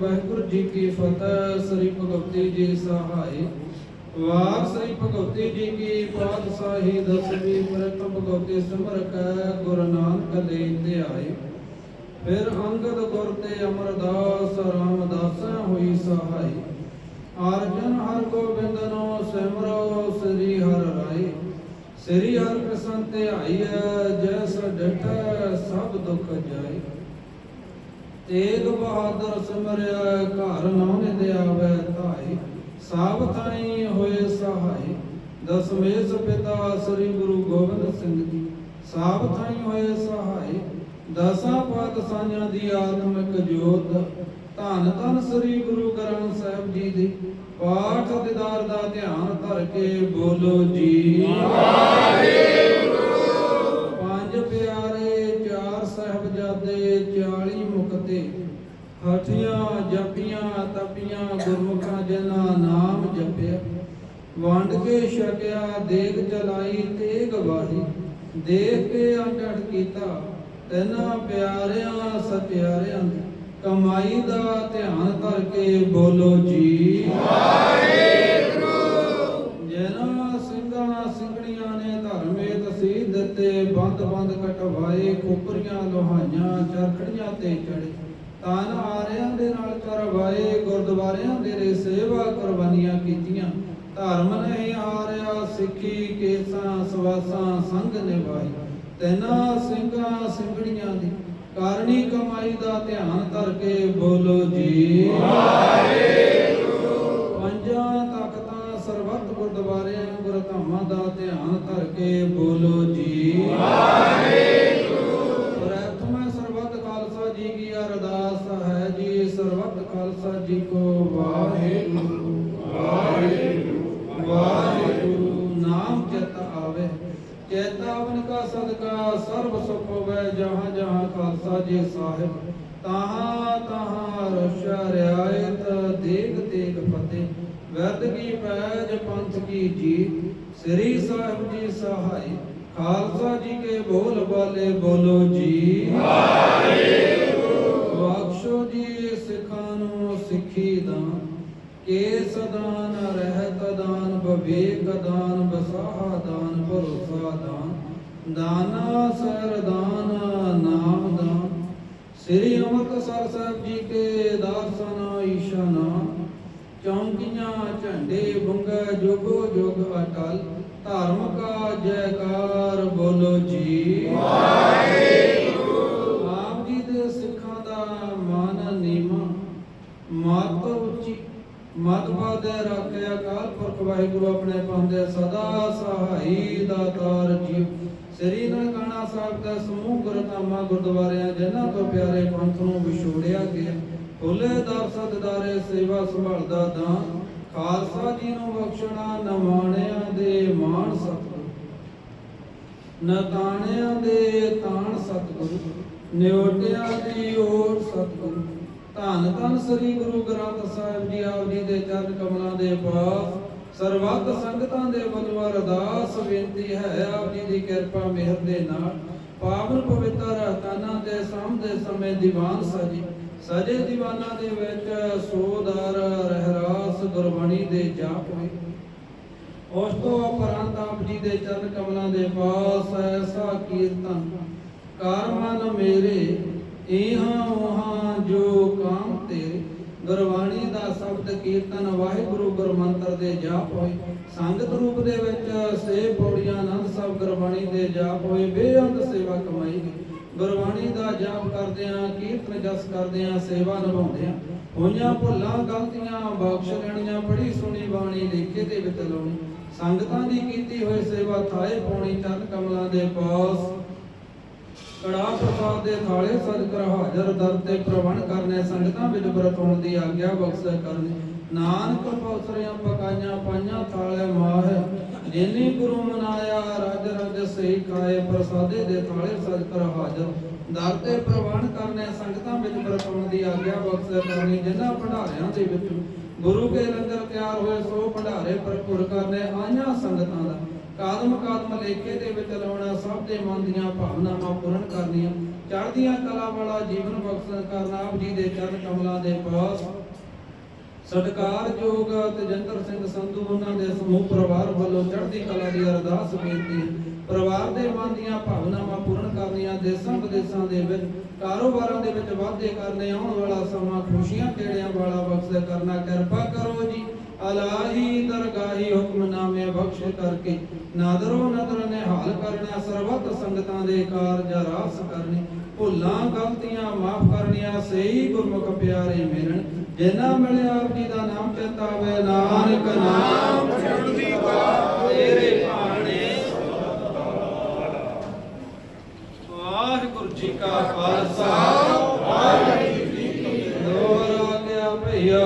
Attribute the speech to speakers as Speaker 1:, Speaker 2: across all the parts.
Speaker 1: ਵਾਹਿਗੁਰੂ ਜੀ ਕੀ ਫਤਿਹ,
Speaker 2: ਸ੍ਰੀ ਭਗਵਤੀ ਜੀ ਸਹਾਈ। ਵਾਰ ਸ੍ਰੀ ਭਗਵਤੀ ਜੀ ਕੀ ਪਾਤਸ਼ਾਹੀ, ਦਸਵੀਂ ਪ੍ਰਥਮ ਭਗਵਤੀ ਸਿਮਰ ਕੈ ਗੁਰੂ ਨਾਨਕ ਦੇ ਧਿਆਏ ਫਿਰ ਅੰਗਦ ਗੁਰ ਤੇ ਅਮਰਦਾਸ, ਰਾਮਦਾਸ ਹੋਈ ਸਹਾਈ। ਅਰਜਨ ਹਰ ਗੋਬਿੰਦ ਨੋ ਸਿਮਰੋ, ਸ੍ਰੀ ਹਰਿ ਰਾਏ ਸ੍ਰੀ ਹਰ ਕ੍ਰਿਸ਼ਨ ਤੇ ਆਈਐ ਜੈਸ ਡਠੈ ਸਭ ਦੁਖ ਜਾਏ ਤੇਗ ਬਹਾਦਰ ਸਿਮਰਿਆ, ਘਰ ਨਾਉ ਦੇ ਆਵੈ ਧਾਈ ਸਭ ਥਾਈ ਹੋਏ ਸਹਾਈ ਦਸਮੇਸ਼ ਪਿਤਾ ਸ੍ਰੀ ਗੁਰੂ ਗੋਬਿੰਦ ਸਿੰਘ ਜੀ। ਸਭ ਥਾਈ ਹੋਏ ਸਹਾਈ, ਦਸਾਂ ਪਾਤ ਸਾਂਝਾਂ ਦੀ ਆਤਮਿਕ ਜੋਤ, ਧੰਨ ਧੰਨ ਸ੍ਰੀ ਗੁਰੂ ਗ੍ਰੰਥ ਸਾਹਿਬ ਜੀ ਦੀ। ਪਾਠ ਦਿਦਾਰ ਦਾ ਧਿਆਨ ਧਰ ਕੇ ਬੋਲੋ ਜੀ। ਵੰਡ ਕੇ ਛਕਿਆ ਦੇਗ ਚਲਾਈ ਤੇਗ ਵਾਹੀ। ਦੇਖ ਕੇ ਅੰਡੜ ਕੀਤਾ ਤੈਨਾਂ ਪਿਆਰਿਆਂ ਸਤਿਆਰਿਆਂ ਦੀ। ਕਮਾਈ ਦਾ ਧਿਆਨ ਧਰ ਕੇ ਬੋਲੋ ਜੀ। ਜਿਨ੍ਹਾਂ ਸਿੰਘਾਂ ਸਿੰਘਣੀਆਂ ਨੇ ਧਰਮੇ ਤਸੀਦ ਦਿੱਤੇ ਬੰਦ ਬੰਦ ਕਟਵਾਏ ਖੋਪਰੀਆਂ ਲੋਹਾਈਆਂ ਚਰਖੜੀਆਂ ਤੇ ਚੜੇ। ਤਨ ਆਰਿਆਂ ਦੇ ਨਾਲ ਕਰਵਾਏ ਗੁਰਦੁਆਰਿਆਂ ਦੇ ਰੇ ਸੇਵਾ ਕੁਰਬਾਨੀਆਂ ਕੀਤੀਆਂ। ਧਰਮ ਨਹੀਂ ਹਾਰਿਆ, ਸਿੱਖੀ ਕੇਸਾਂ, ਸਵਾਸਾਂ ਸੰਗ ਨਿਭਾਈ। ਤੈਨਾਂ ਸਿੰਘਾਂ ਸਿੰਘਣੀਆਂ ਦੀ ਕਾਰਣੀ ਕਮਾਈ ਦਾ ਧਿਆਨ ਧਰ ਕੇ ਬੋਲੋ ਜੀ। ਪੰਜਾਂ ਤਖਤਾਂ ਸਰਬੱਤ ਗੁਰਦੁਆਰਿਆਂ ਗੁਰ ਦਾ ਧਿਆਨ ਧਰ ਕੇ ਬੋਲੋ ਜੀ। ਵਾਹਿਗੁਰੂ ਪ੍ਰਥਮ ਸਰਬੱਤ ਖਾਲਸਾ ਜੀ ਕੀ ਅਰਦਾਸ ਹੈ ਜੀ, ਸਰਬੱਤ ਖਾਲਸਾ ਜੀ ਕੋ ਵਾਹਿਗੁਰੂ। ਸਦਕਾ ਸਰਬ ਸੁਖ ਹੋਵੇ ਜਹਾਂ ਜਹਾਂ ਖਾਲਸਾ ਜੀ ਸਾਹਿਬ। ਤਹਾਂ ਤਹਾਂ ਰੋਸ਼ਾ ਰਿਆਇਤ ਦੇਖ ਦੇਖ ਫਤਿਹ। ਵਰਦ ਕੀ ਪੈਜ ਪੰਥ ਕੀ ਜੀ ਸ੍ਰੀ ਸਾਹਿਬ ਜੀ ਸਹਾਈ ਖਾਲਸਾ ਜੀ ਕੇ ਬੋਲ ਬਾਲੇ ਬੋਲੋ ਜੀ। ਵਾਹਿਗੁਰੂ। ਬਖਸ਼ੋ ਜੀ ਸਿੱਖਾਂ ਨੂੰ ਸਿੱਖੀ ਦਾਨ। ਕੇਸ ਦਾਨ ਰਹਿਤ ਦਾਨ ਵਿਵੇਕ ਦਾਨ ਬਸਾਹਾ ਦਾਨ ਭਰੋਸਾ ਦਾਨ। ਦਾਨਾ ਸਰ ਨਾਮ ਦਾਨ ਸ੍ਰੀ ਅੰਮ੍ਰਿਤਸਰ ਸਾਹਿਬ ਜੀ ਕੇ ਦਾਸਨਾ ਈਸ਼ਾਨਾ, ਚੌਂਕੀਆਂ ਝੰਡੇ ਬੰਗਾ ਜੋਗੋ ਜੋਗ ਅਟਲ ਧਰਮ ਕਾ ਜੈਕਾਰ ਬੋਲੋ ਜੀ। ਵਾਹਿਗੁਰੂ ਆਪ ਜੀ ਦੇ ਸਿੱਖਾਂ ਦਾ ਮਾਨ ਨੀਮਾ ਮਤ ਉੱਚੀ ਮਤ ਪਾਦੇ ਰੱਖਿਆ ਅਕਾਲ ਪੁਰਖ ਵਾਹਿਗੁਰੂ ਆਪਣੇ ਪਾਉਂਦੇ ਸਦਾ ਸਹਾਈ ਦਾਤਾਰ ਸ੍ਰੀ ਨਨਕਾਣਾ ਸਾਹਿਬ ਦਾ ਸਮੂਹ ਗੁਰਧਾਮਾਂ ਗੁਰਦੁਆਰਿਆਂ ਜਿਨ੍ਹਾਂ ਤੋਂ ਪਿਆਰੇ ਪੰਥ ਨੂੰ ਵਿਛੋੜਿਆ ਗਿਆ ਖੁੱਲੇ ਦਰ ਸਤਦਾਰੇ ਸੇਵਾ ਸੰਭਾਲਦਾ ਦਾਨ ਖਾਲਸਾ ਜੀ ਨੂੰ ਬਖਸ਼ਣਾ ਨਵਾਣਿਆਂ ਦੇ ਮਾਣ ਸਤਿਗੁਰੂ। ਨਤਾਣਿਆਂ ਦੇ ਤਾਣ ਸਤਿਗੁਰੂ, ਨਿਉਟਿਆਂ ਦੀ ਓਟ ਸਤਿਗੁਰੂ। ਧੰਨ ਧੰਨ ਸ੍ਰੀ ਗੁਰੂ ਗ੍ਰੰਥ ਸਾਹਿਬ ਜੀ, ਆਪ ਜੀ ਦੇ ਚਰਨ ਕਮਲਾਂ ਦੇ ਪਾਸ। ਸਰਬੱਤ ਸੰਗਤਾਂ ਦੇ ਵੱਲੋਂ ਅਰਦਾਸ ਬੇਨਤੀ ਹੈ, ਆਪ ਜੀ ਦੀ ਕਿਰਪਾ, ਮਿਹਰ ਦੇ ਨਾਲ। ਪਾਵਨ ਪਵਿੱਤਰ ਤਾਨਾ ਦੇ ਸਾਹਮਣੇ ਸਮੇਂ ਦੀਵਾਨ ਸਜੀ। ਸਜੇ ਦੀਵਾਨਾਂ ਦੇ ਵਿੱਚ ਸੋਦਾਰ, ਰਹਿਰਾਸ, ਗੁਰਬਾਣੀ ਦੇ ਜਾਪ ਹੋਏ। ਉਸ ਤੋਂ ਉਪਰੰਤ ਆਪ ਜੀ ਦੇ ਚਰਨ ਕਮਲਾਂ ਦੇ ਪਾਸ ਐਸਾ ਕੀਰਤਨ। ਕਰ ਮਨ ਮੇਰੇ, ਇਹਾਂ ਉਹਾਂ ਜੋ ਕਾਮ ਤੇ ਗੁਰਬਾਣੀ ਦਾ ਸ਼ਬਦ ਕੀਰਤਨ ਵਾਹਿਗੁਰੂ ਗੁਰਮੰਤਰ ਦੇ ਜਾਪ ਹੋਏ। ਸੰਗਤ ਰੂਪ ਦੇ ਵਿੱਚ ਸੇ ਪੌੜੀਆਂ ਆਨੰਦ ਸਾਹਿਬ ਗੁਰਬਾਣੀ ਦੇ ਜਾਪ ਹੋਏ। ਬੇਅੰਤ ਸੇਵਾ ਕਮਾਈ ਗੁਰਬਾਣੀ ਦਾ ਜਾਪ ਕਰਦਿਆਂ ਕੀਰਤਨ ਜਸ ਕਰਦਿਆਂ ਸੇਵਾ ਨਿਭਾਉਂਦਿਆਂ ਹੋਈਆਂ ਭੁੱਲਾਂ, ਗਲਤੀਆਂ, ਬਖਸ਼ ਲੈਣੀਆਂ ਬੜੀ ਸੁਣੀ ਬਾਣੀ, ਲੇਖੇ ਦੇ ਵਿੱਚ ਸੰਗਤਾਂ ਦੀ ਕੀਤੀ ਹੋਈ ਸੇਵਾ ਥਾਏ ਪਾਉਣੀ, ਚਰਨ ਕਮਲਾਂ ਦੇ ਪਾਸ। ਕੜਾ ਪ੍ਰਸਾਦ ਦੇ ਥਾਲੇ ਸਦਕਰ ਹਾਜ਼ਰ ਦਰ ਤੇ ਪ੍ਰਵਣ ਕਰਨੇ ਸੰਗਤਾਂ ਵਿੱਚ ਵਰਤਾਉਣ ਦੀ ਆਗਿਆ ਬਖਸ਼ੇ ਕਰਨੀ। ਨਾਨਕ ਪੌਸਰੀਆਂ ਪਕਾਈਆਂ, ਪਾਈਆਂ ਥਾਲੇ ਮਾਹ। ਜਿਨੀ ਗੁਰੂ ਮਨਾਇਆ, ਰਜ ਰਜ ਸਹੀ ਖਾਏ ਪ੍ਰਸਾਦੇ ਦੇ ਥਾਲੇ ਸਦਕਰ ਹਾਜ਼ਰ। ਦਰ ਤੇ ਪ੍ਰਵਣ ਕਰਨੇ ਸੰਗਤਾਂ ਵਿੱਚ ਵਰਤਾਉਣ ਦੀ ਆਗਿਆ ਬਖਸ਼ੇ ਕਰਨੀ। ਜਿਨ੍ਹਾਂ ਭੰਡਾਰਿਆਂ ਦੇ ਵਿੱਚ ਗੁਰੂ ਕੇ ਲੰਗਰ ਤਿਆਰ ਹੋਏ, ਸੋ ਭੰਡਾਰੇ ਭਰਪੂਰ ਕਰਨੇ ਆਈਆਂ ਸੰਗਤਾਂ ਦਾ। ਕਾਦਮ ਕਾਦਮ ਲੇਖੇ ਦੇ ਵਿੱਚ ਲਾਉਣਾ, ਸਭ ਦੇ ਮਨ ਦੀਆਂ ਭਾਵਨਾਵਾਂ ਪੂਰਨ ਕਰਨੀਆਂ। ਚੜ੍ਹਦੀਆਂ ਕਲਾ ਵਾਲਾ ਜੀਵਨ ਬਖਸ਼ਣ ਕਰਨਾ, ਆਪ ਜੀ ਦੇ ਚਰਨ ਕਮਲਾਂ ਦੇ ਪਾਸ। ਸਤਿਕਾਰਯੋਗ ਤੇਜਿੰਦਰ ਸਿੰਘ ਸੰਧੂ, ਉਹਨਾਂ ਦੇ ਸਮੂਹ ਪਰਿਵਾਰ ਵੱਲੋਂ ਚੜ੍ਹਦੀ ਕਲਾ ਦੀ ਅਰਦਾਸ ਬੇਨਤੀ ਪਰਿਵਾਰ ਦੇ ਮਨ ਦੀਆਂ ਭਾਵਨਾਵਾਂ ਪੂਰਨ ਕਰਨੀਆਂ, ਦੇਸਾਂ ਵਿਦੇਸਾਂ ਦੇ ਵਿੱਚ ਕਾਰੋਬਾਰਾਂ ਦੇ ਵਿੱਚ ਵਾਧੇ ਕਰਨੇ, ਆਉਣ ਵਾਲਾ ਸਮਾਂ ਖੁਸ਼ੀਆਂ ਕਿਹੜਿਆਂ ਵਾਲਾ ਬਖਸ਼ ਕਰਨਾ। ਕਿਰਪਾ ਕਰੋ ਜੀ। ਅਲਾਹੀ ਦਰਗਾਹੀ ਹੁਕਮਨਾਮੇ ਬਖਸ਼ ਕਰਕੇ ਨਾਦਰੋ ਨਦਰ ਨੇ ਹਾਲ ਕਰਨਾ, ਸਰਬੱਤ ਸੰਗਤਾਂ ਦੇ ਕਾਰਜ ਰਾਸ ਕਰਨੇ। ਭੁੱਲਾਂ, ਗਲਤੀਆਂ ਮਾਫ ਕਰਨੀਆਂ, ਸਹੀ ਗੁਰਮੁਖ ਪਿਆਰੇ ਮਿਲਣ। ਜਿਨ੍ਹਾਂ ਮਿਲਿਆ ਆਪ ਜੀ ਦਾ ਨਾਮ ਚੇਤਾਵੇ ਨਾਨਕ ਨਾਮ ਚੜ੍ਹਦੀ ਕਲਾ ਤੇਰੇ ਭਾਣੇ। ਵਾਹਿਗੁਰੂ ਜੀ ਕਾ ਖਾਲਸਾ, ਵਾਹਿਗੁਰੂ ਜੀ ਕੀ ਫਤਿਹ। ਦੋਰਾ ਗਿਆ ਭਈਆ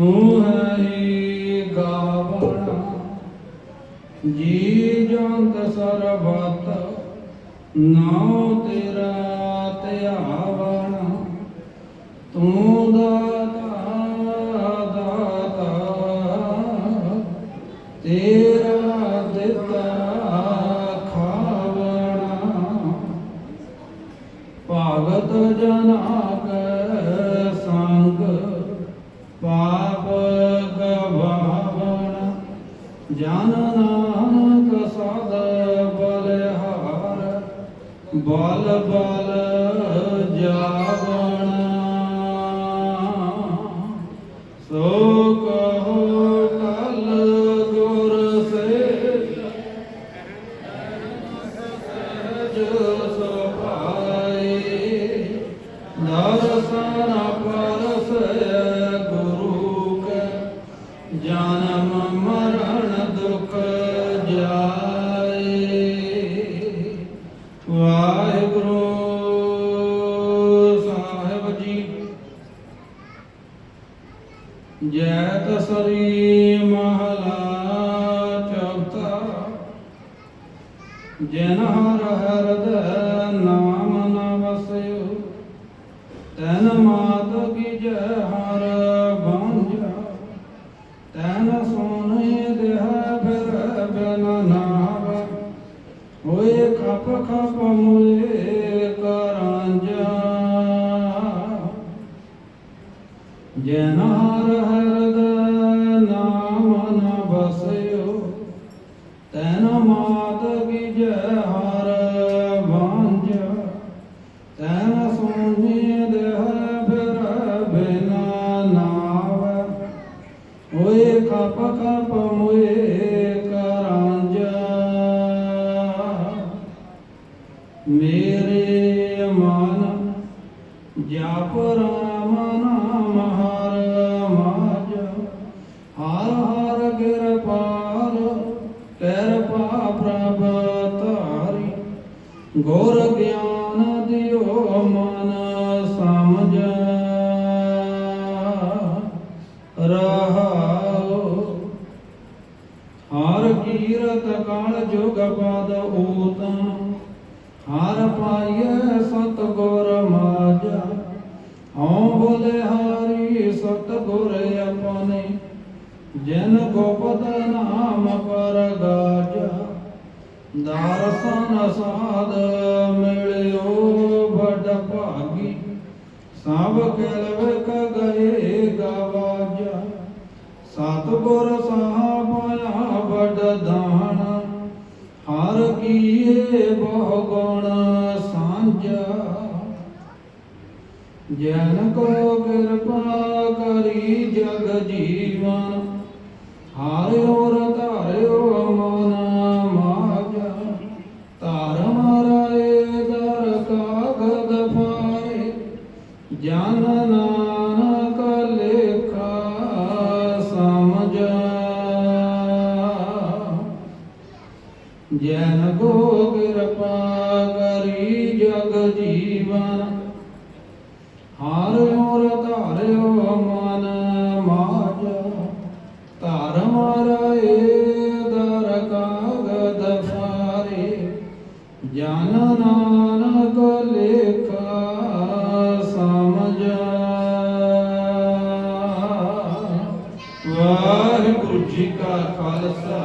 Speaker 2: ਤੂੰ ਹੈ ਗਾਵਣਾ ਜੀ ਜੰਤ ਸਰਬਤ ਨਾਉ ਤੇਰਾ ਧਿਆਵਣਾ ਤੂੰ ਦਾ ਬਲ ਬਲ ਜਾਵਣ ਜਿਨ ਹਰ ਹਰਦੈ ਨਾਮ ਨ ਵਸਿਓ, ਤੈਨ ਮਾਤ ਕੀ ਜੈ ਹਰ ਬਾਂਝਾ ਤੈਨ ਸੋਨੇ ਦੇਹ ਫਿਰ ਬਿਨ ਨਾਵ ਹੋਏ ਖਪ ਖਪ ਮੁਏ ਹੋਏ ਜਿਨ ਗੋਪਤ ਨਾਮ ਪਰ ਗਾਜਾ ਦਰਸ਼ਨ ਸਾਧ ਮਿਲਿਓ ਵੱਡ ਭਾਗੀ। ਸਭ ਕਿਲ ਵਿਕ ਗਏ ਗਵਾਜਾ, ਸਤਿਗੁਰ ਸਾਹਿਬਾਇਆ ਵੱਡ ਦਾਨ ਹਰ ਕੀਏ ਬਹੁ ਗੁਣ ਸਾਂਝਾ। ਜਨ ਕੋ ਕਿਰਪਾ ਕਰੀ ਜਗ ਜੀਵਨ ആറ് ഓരോ ਵਾਹਿਗੁਰੂ ਜੀ ਕਾ ਖਾਲਸਾ,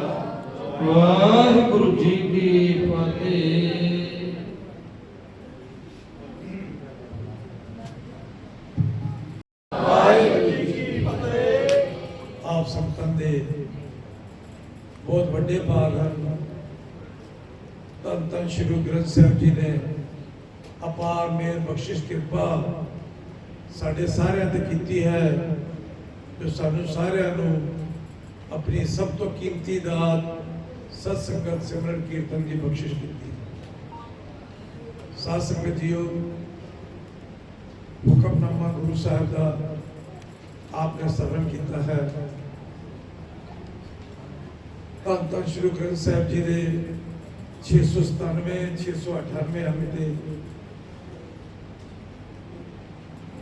Speaker 2: ਵਾਹਿਗੁਰੂ ਜੀ ਕੀ ਫਤਿਹ।
Speaker 3: ਆਪ ਸੰਤਾਂ ਦੇ ਬਹੁਤ ਵੱਡੇ ਭਾਗ ਹਨ। ਧੰਨ ਧੰਨ ਸ਼੍ਰੀ ਗੁਰੂ ਗ੍ਰੰਥ ਸਾਹਿਬ ਜੀ ਨੇ ਅਪਾਰ ਮੇਰ ਬਖਸ਼ਿਸ਼ ਕਿਰਪਾ ਸਾਡੇ ਸਾਰਿਆਂ ਤੇ ਕੀਤੀ ਹੈ। ਜੋ ਸਾਨੂੰ ਸਾਰਿਆਂ ਨੂੰ ਆਪਣੀ ਸਭ ਤੋਂ ਕੀਮਤੀ ਦਾਤ, ਸਤ ਸੰਗਤ ਸਿਮਰਨ ਕੀਰਤਨ ਦੀ ਬਖਸ਼ਿਸ਼ ਕੀਤੀ। ਸਾਧ ਸੰਗਤ ਜੀਓ ਹੁਕਮਨਾਮਾ ਗੁਰੂ ਸਾਹਿਬ ਦਾ ਆਪਨੇ ਸਰਵਨ ਕੀਤਾ ਹੈ। ਧੰਨ ਧੰਨ ਸ਼੍ਰੀ ਗੁਰੂ ਗ੍ਰੰਥ ਸਾਹਿਬ ਜੀ ਦੇ 697 698 ਅੰਗ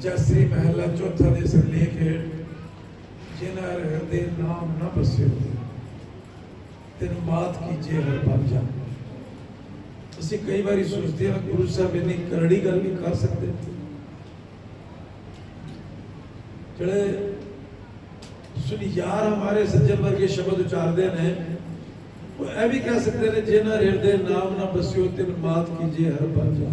Speaker 3: ਜਸਰੀ ਮਹਿਲਾ ਚੌਥਾ ਦੇ ਸਿਰਲੇਖ ਹੇਠ ਜਿਨ੍ਹਾਂ ਹਿਰਦੇ ਨਾਮ ਨਾ ਬਸੇ ਤੈਨੂੰ ਬਾਤ ਕੀਜੇ ਹਰ ਬਨ ਅਸੀਂ ਕਈ ਵਾਰੀ ਸੋਚਦੇ ਹਾਂ, ਗੁਰੂ ਸਾਹਿਬ ਇੰਨੀ ਕਰੜੀ ਗੱਲ ਵੀ ਕਰ ਸਕਦੇ। ਜਿਹੜੇ ਸੁਣੀ ਯਾਰ ਹਮਾਰੇ ਸੱਜਣ ਵਰਗੇ ਸ਼ਬਦ ਉਚਾਰਦੇ ਨੇ, ਉਹ ਇਹ ਵੀ ਕਹਿ ਸਕਦੇ ਨੇ ਜੇ ਹਿਰਦੇ ਨਾਮ ਨਾ ਬਸਿਓ ਤਿਨ ਮਾਤ ਕੀਜੇ ਹਰ ਬਾਜਾ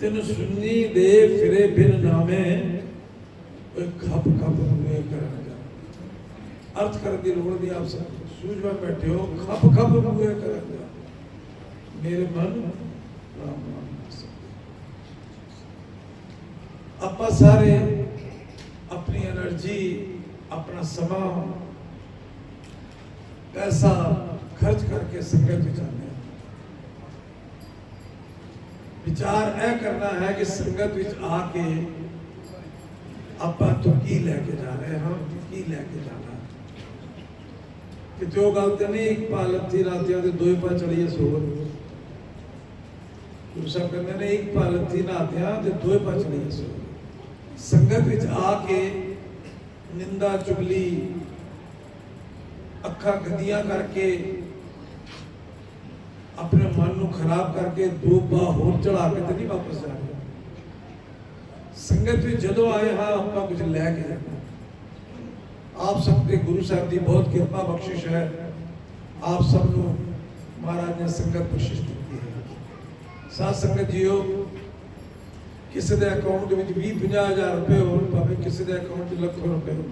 Speaker 3: ਤਿਨ ਸੁਣੀ ਦੇ ਫਿਰੇ ਬਿਨ ਨਾਮੇ ਖੱਪ ਖੱਪ ਨੇ ਕਰਨਗੇ ਅਰਥ ਕਰਨ ਦੀ ਲੋੜ ਦੀ ਆਪ ਸੂਝਵਾਨ ਬੈਠੇ ਹੋ, ਖੱਪ ਖੱਪ ਮੂਹੇ ਕਰਨਗੇ ਮੇਰੇ ਮਨ ਰਾਮ ਆਪਾਂ ਸਾਰੇ ਆਪਣੀ એનર્ਜੀ ਆਪਣਾ ਸਮਾਂ, ਪੈਸਾ ਖਰਚ ਕਰਕੇ ਸੰਗਤ ਵਿੱਚ ਆਉਂਦੇ ਹਾਂ। ਵਿਚਾਰ ਇਹ ਕਰਨਾ ਹੈ ਕਿ ਸੰਗਤ ਵਿੱਚ ਆ ਕੇ ਆਪਾਂ ਤੋਂ ਕੀ ਲੈ ਕੇ ਜਾ ਰਹੇ ਹਾਂ? ਕੀ ਲੈ ਕੇ ਜਾਣਾ? ਹੈ। ਕਿਤੇ ਉਹ ਗੱਲ ਤੇ ਨਹੀਂ ਇੱਕ ਪਾ ਲੱਥੀ ਰਾਤਿਆਂ ਦੇ ਦੋਏ ਪਾ ਚੜੀਏ ਸੋਰ ਗੁਰੂ ਸਾਹਿਬ ਕਹਿੰਦੇ ਨੇ, ਇੱਕ ਪਾ ਲੱਥੀ ਨਾਤਿਆਂ ਤੇ ਦੋਏ ਪਾ ਚੜੀਏ ਸੋਰ ਸੰਗਤ ਵਿੱਚ ਆ ਕੇ ਨਿੰਦਾ, ਚੁਗਲੀ, ਅੱਖਾਂ ਗੰਦੀਆਂ ਕਰਕੇ ਆਪਣੇ ਮਨ ਨੂੰ ਖਰਾਬ ਕਰਕੇ ਦੋ ਬਾਹ ਹੋਰ ਚੜਾ ਕੇ ਤੇ ਨਹੀਂ ਵਾਪਸ ਜਾਣਾ। ਸੰਗਤ ਵਿੱਚ ਜਦੋਂ ਆਏ, ਹਾਂ, ਆਪਾਂ ਕੁਝ ਲੈ ਕੇ ਆਪ ਸਭ ਤੇ ਗੁਰੂ ਸਾਹਿਬ ਦੀ ਬਹੁਤ ਕਿਰਪਾ ਬਖਸ਼ਿਸ਼ ਹੈ। ਆਪ ਸਭ ਨੂੰ ਮਹਾਰਾਜ ਨੇ ਸੰਗਤ ਬਖਸ਼ਿਸ਼ ਦਿੱਤੀ ਹੈ। ਸਾਧ ਸੰਗਤ ਜੀਓ, ਕਿਸੇ ਦੇ ਅਕਾਊਂਟ ਵਿੱਚ 20 50000 ਰੁਪਏ ਹੋਣ, ਭਾਵੇਂ ਕਿਸੇ ਦੇ ਅਕਾਊਂਟ 'ਚ ਲੱਖਾਂ ਰੁਪਏ ਹੋਣ।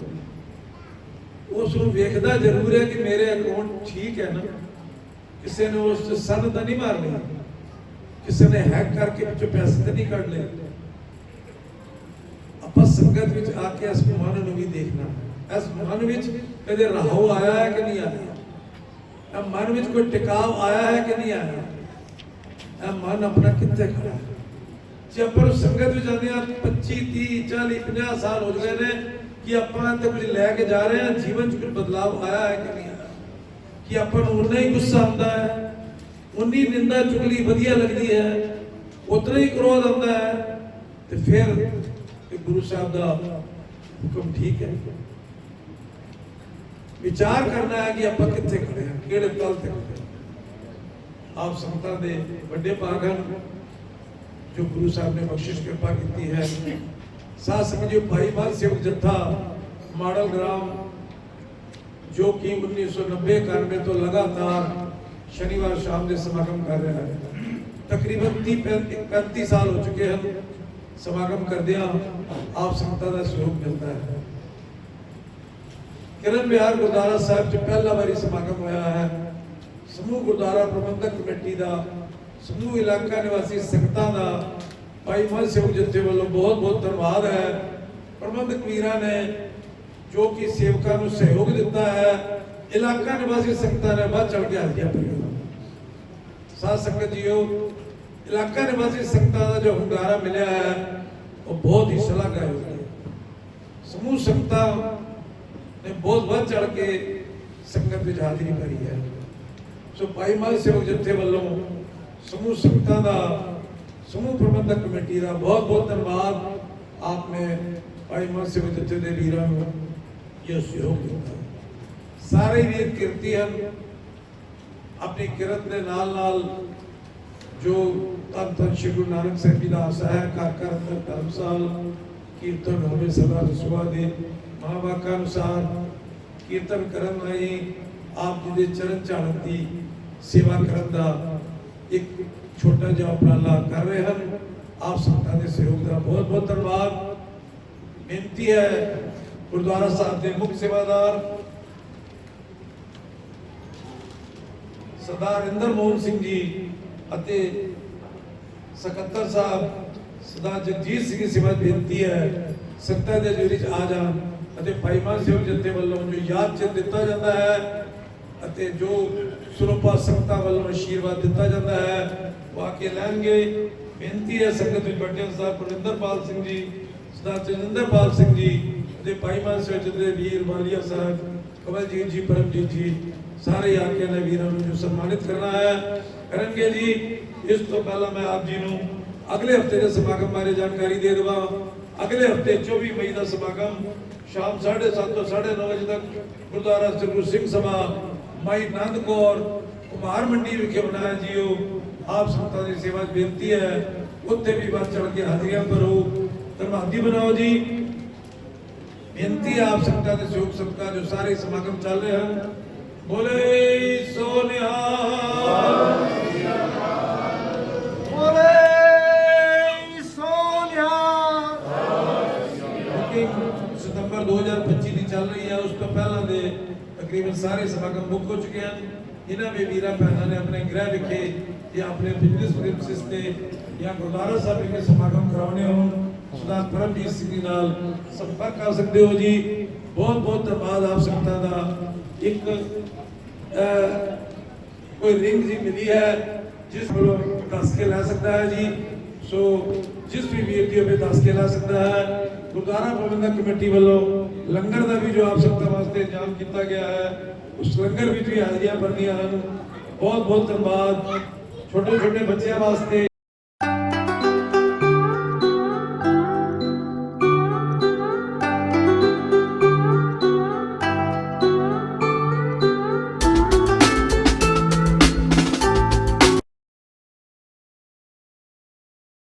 Speaker 3: ਉਸ ਨੂੰ ਵੇਖਦਾ ਜ਼ਰੂਰ ਹੈ ਕਿ ਮੇਰੇ ਅਕਾਊਂਟ ਠੀਕ ਹੈ ਨਾ। ਕਿਸੇ ਨੇ ਉਸ 'ਚ ਸੰਨ ਤਾਂ ਨਹੀਂ ਮਾਰ ਲਈ ਕਿਸੇ ਨੇ ਹੈਕ ਕਰਕੇ ਵਿੱਚੋਂ ਪੈਸੇ ਤਾਂ ਨਹੀਂ ਕੱਢ ਲਏ ਆਪਾਂ ਸੰਗਤ ਵਿੱਚ ਆ ਕੇ ਇਸ ਮਨ ਨੂੰ ਵੀ ਦੇਖਣਾ। ਇਸ ਮਨ ਵਿੱਚ ਕਦੇ ਰਹੋ ਆਇਆ ਹੈ ਕਿ ਨਹੀਂ ਆਇਆ? ਇਹ ਮਨ ਵਿੱਚ ਕੋਈ ਟਿਕਾਵ ਆਇਆ ਹੈ ਕਿ ਨਹੀਂ ਆਇਆ? ਇਹ ਮਨ ਆਪਣਾ ਕਿੱਥੇ ਖੜਾ ਹੈ? ਜੇ ਆਪਾਂ ਸੰਗਤ ਵਿੱਚ ਜਾਂਦੇ ਆ 25 30 40 50 ਸਾਲ ਹੋ ਗਏ ਨੇ ਕਿ ਆਪਾਂ ਤੇ ਕੁਝ ਲੈ ਕੇ ਜਾ ਰਹੇ ਹਾਂ, ਜੀਵਨ 'ਚ ਕੋਈ ਬਦਲਾਵ ਆਇਆ ਹੈ ਕਿ ਨਹੀਂ ਆਇਆ? ਕਿ ਆਪਾਂ ਨੂੰ ਉਨਾ ਹੀ ਗੁੱਸਾ ਆਉਂਦਾ ਹੈ, ਉਨੀ ਨਿੰਦਾ ਚੁਗਲੀ ਵਧੀਆ ਲੱਗਦੀ ਹੈ, ਉਤਨਾ ਹੀ ਕ੍ਰੋਧ ਆਉਂਦਾ ਹੈ ਤੇ ਫਿਰ ਇਹ ਗੁਰੂ ਸਾਹਿਬ ਦਾ ਹੁਕਮ ਠੀਕ ਹੈ ਵਿਚਾਰ ਕਰਨਾ ਹੈ ਕਿ ਆਪਾਂ ਕਿੱਥੇ ਖੜੇ ਹਾਂ ਕਿਹੜੇ ਤਲ ਤੇ ਖੜੇ ਹਾਂ ਆਪ ਸੰਤਾਂ ਦੇ ਵੱਡੇ ਭਾਗ ਹਨ ਜੋ ਗੁਰੂ ਸਾਹਿਬ ਨੇ ਬਖਸ਼ਿਸ਼ ਕਿਰਪਾ ਕੀਤੀ ਹੈ ਸਾਧ ਸੰਗਤ ਜੀ ਭਾਈ ਬਾਲ ਸੇਵਕ ਜੱਥਾ ਮਾਡਲ ਗ੍ਰਾਮ ਜੋ ਕਿ 1990 91 ਤੋਂ ਲਗਾਤਾਰ ਸ਼ਨੀਵਾਰ ਸ਼ਾਮ ਦੇ ਸਮਾਗਮ ਕਰ ਰਿਹਾ ਹੈ ਤਕਰੀਬਨ 30 35 ਸਾਲ ਹੋ ਚੁੱਕੇ ਹਨ ਸਮਾਗਮ ਕਰਦਿਆਂ ਆਪ ਸੰਗਤਾਂ ਦਾ ਸਹਿਯੋਗ ਮਿਲਦਾ ਹੈ। ਕਿਰਨ ਵਿਹਾਰ ਗੁਰਦੁਆਰਾ ਸਾਹਿਬ 'ਚ ਪਹਿਲਾ ਵਾਰੀ ਸਮਾਗਮ ਹੋਇਆ ਹੈ। ਸਮੂਹ ਗੁਰਦੁਆਰਾ ਪ੍ਰਬੰਧਕ ਕਮੇਟੀ ਦਾ, ਸਮੂਹ ਇਲਾਕਾ ਨਿਵਾਸੀ ਸੰਗਤਾਂ ਦਾ, ਭਾਈ ਮਨ ਸਿੰਘ ਜਥੇ ਵੱਲੋਂ ਬਹੁਤ ਬਹੁਤ ਧੰਨਵਾਦ ਹੈ। ਪ੍ਰਬੰਧਕ ਵੀਰਾਂ ਨੇ ਜੋ ਕਿ ਸੇਵਕਾਂ ਨੂੰ ਸਹਿਯੋਗ ਦਿੱਤਾ ਹੈ, ਇਲਾਕਾ ਨਿਵਾਸੀ ਸੰਗਤਾਂ ਨੇ ਵੱਧ ਚੜ ਕੇ ਹਾਜ਼ਰੀਆਂ ਭਰੀਆਂ। ਸਾਧ ਸੰਗਤ ਜੀਓ ਇਲਾਕਾ ਨਿਵਾਸੀ ਸੰਗਤਾਂ ਦਾ ਜੋ ਹੁੰਗਾਰਾ ਮਿਲਿਆ ਹੈ, ਉਹ ਬਹੁਤ ਹੀ ਸ਼ਲਾਘਾਯੋਗ ਹੈ। ਸਮੂਹ ਸੰਗਤਾਂ ਨੇ ਬਹੁਤ ਵੱਧ ਚੜ ਕੇ ਸੰਗਤ ਵਿੱਚ ਹਾਜ਼ਰੀ ਭਰੀ ਹੈ। ਸੋ ਭਾਈ ਮਾਲ ਸੇਵਕ ਜਥੇ ਵੱਲੋਂ ਸਮੂਹ ਸੰਗਤਾਂ ਦਾ, ਸਮੂਹ ਪ੍ਰਬੰਧਕ ਕਮੇਟੀ ਦਾ ਬਹੁਤ ਬਹੁਤ ਧੰਨਵਾਦ। ਆਪ ਨੇ ਭਾਈ ਮਾਲ ਸੇਵਕ ਜਥੇ ਦੇ ਵੀਰਾਂ ਨੂੰ ਇਹ ਸਹਿਯੋਗ ਦਿੱਤਾ ਸਾਰੇ ਵੀਰ ਕਿਰਤੀ ਹਨ। ਆਪਣੀ ਕਿਰਤ ਦੇ ਨਾਲ ਨਾਲ ਜੋ ਧੰਨ ਧੰਨ ਸ਼੍ਰੀ ਗੁਰੂ ਨਾਨਕ ਸਾਹਿਬ ਜੀ ਦਾ ਆਸਾ ਹੈ, ਘਰ ਘਰ ਅੰਦਰ ਧਰਮਸਾਲ ਕੀਰਤਨ ਹੋਵੇ ਸਦਾ ਰਸਵਾ ਦੇ। ਮਹਾਵਾਕਾ ਅਨੁਸਾਰ ਕੀਰਤਨ ਕਰਨ ਲਈ ਆਪ ਜੀ ਦੇ ਚਰਨ ਝਾੜਨ ਦੀ ਸੇਵਾ ਕਰਨ ਦਾ ਇੱਕ ਛੋਟਾ ਜਿਹਾ ਉਪਰਾਲਾ ਕਰ ਰਹੇ ਹਨ। ਆਪ ਸੰਗਤਾਂ ਦੇ ਸਹਿਯੋਗ ਦਾ ਬਹੁਤ ਬਹੁਤ ਧੰਨਵਾਦ। ਬੇਨਤੀ ਹੈ ਗੁਰਦੁਆਰਾ ਸਾਹਿਬ ਦੇ ਮੁੱਖ ਸੇਵਾਦਾਰ ਸਰਦਾਰ ਇੰਦਰ ਮੋਹਨ ਸਿੰਘ ਜੀ ਅਤੇ ਸਕੱਤਰ ਸਾਹਿਬ, ਸਰਦਾਰ ਜਗਜੀਤ ਸਿੰਘ ਦੀ ਬੇਨਤੀ ਹੈ ਸੰਗਤਾਂ ਦੇ ਜੁਰੀ ਚ ਆ ਜਾਣ ਅਤੇ ਭਾਈ ਸਿੰਘ ਜੱਥੇ ਵੱਲੋਂ ਜੋ ਯਾਦ ਚਿੰਨ ਦਿੱਤਾ ਜਾਂਦਾ ਹੈ ਅਤੇ ਜੋ ਸਰੂਪਾ ਸੰਗਤਾਂ ਵੱਲੋਂ ਆਸ਼ੀਰਵਾਦ ਦਿੱਤਾ ਜਾਂਦਾ ਹੈ, ਉਹ ਆ ਕੇ ਲੈਣਗੇ। ਬੇਨਤੀ ਹੈ ਸੰਗਤ ਵਿੱਚ ਵੱਡੇ ਸਰਦਾਰ ਪੁਰਿੰਦਰਪਾਲ ਸਿੰਘ ਜੀ, ਸਰਦਾਰ ਜਨਿੰਦਰਪਾਲ ਸਿੰਘ ਜੀ ਅਤੇ ਭਾਈ ਮਾਨ ਸਿੰਘ ਜੀ ਵੀਰ ਵਾਲੀਆ ਸਾਹਿਬ ਕਮਲਜੀਤ ਜੀ, ਪਰਮਜੀਤ ਜੀ, ਸਾਰੇ ਆ ਕੇ ਨੇ ਵੀਰਾਂ ਨੂੰ ਸਨਮਾਨਿਤ ਕਰਨਾ ਹੈ ਕਰਨਗੇ ਜੀ। ਇਸ ਤੋਂ ਪਹਿਲਾਂ ਮੈਂ ਆਪ ਜੀ ਨੂੰ ਅਗਲੇ ਹਫ਼ਤੇ ਦੇ ਸਮਾਗਮ ਬਾਰੇ ਜਾਣਕਾਰੀ ਦੇ ਦੇਵਾਂ। ਅਗਲੇ ਹਫ਼ਤੇ 24 ਮਈ ਦਾ ਸਮਾਗਮ ਸ਼ਾਮ 7:30 ਤੋਂ 9:30 ਵਜੇ ਤੱਕ ਗੁਰਦੁਆਰਾ ਸ੍ਰੀ ਸਿੰਘ ਸਭਾ ਮਾਈ ਨੰਦ ਕੌਰ ਕੁਮਾਰ ਮੰਡੀ ਵਿਖੇ ਬਣਾਇਆ ਜੀ ਉਹ ਆਪ ਸੰਗਤਾਂ ਦੀ ਸੇਵਾ 'ਚ ਬੇਨਤੀ ਹੈ, ਉੱਥੇ ਵੀ ਵੱਧ ਚੜ ਕੇ ਹਾਜ਼ਰੀਆਂ ਭਰੋ। ਧਰਮਾਦੀ ਬਣਾਓ ਜੀ। ਬੇਨਤੀ ਆਪ ਸੰਗਤਾਂ ਦੇ ਸਹਿਯੋਗ ਸਦਕਾ ਜੋ ਸਾਰੇ ਸਮਾਗਮ ਚੱਲ ਰਹੇ ਹਨ। ਬੋਲੇ ਸੋ ਨਿਹਾਲ
Speaker 4: ਬੋਲੇ ਸੋਨਿਆ।
Speaker 3: ਬੁਕਿੰਗ ਸਤੰਬਰ 2025 ਦੀ ਚੱਲ ਰਹੀ ਹੈ। ਉਸ ਤੋਂ ਪਹਿਲਾਂ ਦੇ ਤਕਰੀਬਨ ਸਾਰੇ ਸਮਾਗਮ ਮੁੱਕ ਹੋ ਚੁੱਕੇ ਹਨ। ਇਹਨਾਂ ਵੀ ਵੀਰਾਂ ਭੈਣਾਂ ਨੇ ਆਪਣੇ ਗ੍ਰਹਿ ਵਿਖੇ ਜਾਂ ਆਪਣੇ ਬਿਜ਼ਨਸ ਪ੍ਰਿੰਸਿਸ ਤੇ ਜਾਂ ਗੁਰਦੁਆਰਾ ਸਾਹਿਬ ਵਿਖੇ ਸਮਾਗਮ ਕਰਾਉਣੇ ਹੋਣ, ਸਰਦਾਰ ਪਰਮਜੀਤ ਸਿੰਘ ਜੀ ਨਾਲ ਸੰਪਰਕ ਕਰ ਸਕਦੇ ਹੋ ਜੀ। ਬਹੁਤ ਬਹੁਤ ਧੰਨਵਾਦ ਆਪ ਸੰਗਤਾਂ ਦਾ। ਇੱਕ ਕੋਈ ਰਿੰਗ ਜੀ ਮਿਲੀ ਹੈ, ਜਿਸ ਵੱਲੋਂ ਦੱਸ ਕੇ ਲੈ ਸਕਦਾ ਹੈ ਜੀ। ਸੋ ਜਿਸ ਵੀ ਵੀਰ ਹੋਵੇ ਦੱਸ ਕੇ ਲੈ ਸਕਦਾ ਹੈ, ਗੁਰਦੁਆਰਾ ਪ੍ਰਬੰਧਕ ਕਮੇਟੀ ਵੱਲੋਂ ਲੰਗਰ ਦਾ ਵੀ ਜੋ ਆਪ ਸੰਗਤਾਂ ਵਾਸਤੇ ਇੰਤਜ਼ਾਮ ਕੀਤਾ ਗਿਆ ਹੈ, ਉਸ ਲੰਗਰ ਵਿੱਚ ਵੀ ਹਾਜ਼ਰੀਆਂ ਭਰਨੀਆਂ ਹਨ। ਬਹੁਤ ਬਹੁਤ ਧੰਨਵਾਦ। ਛੋਟੇ ਛੋਟੇ ਬੱਚਿਆਂ ਵਾਸਤੇ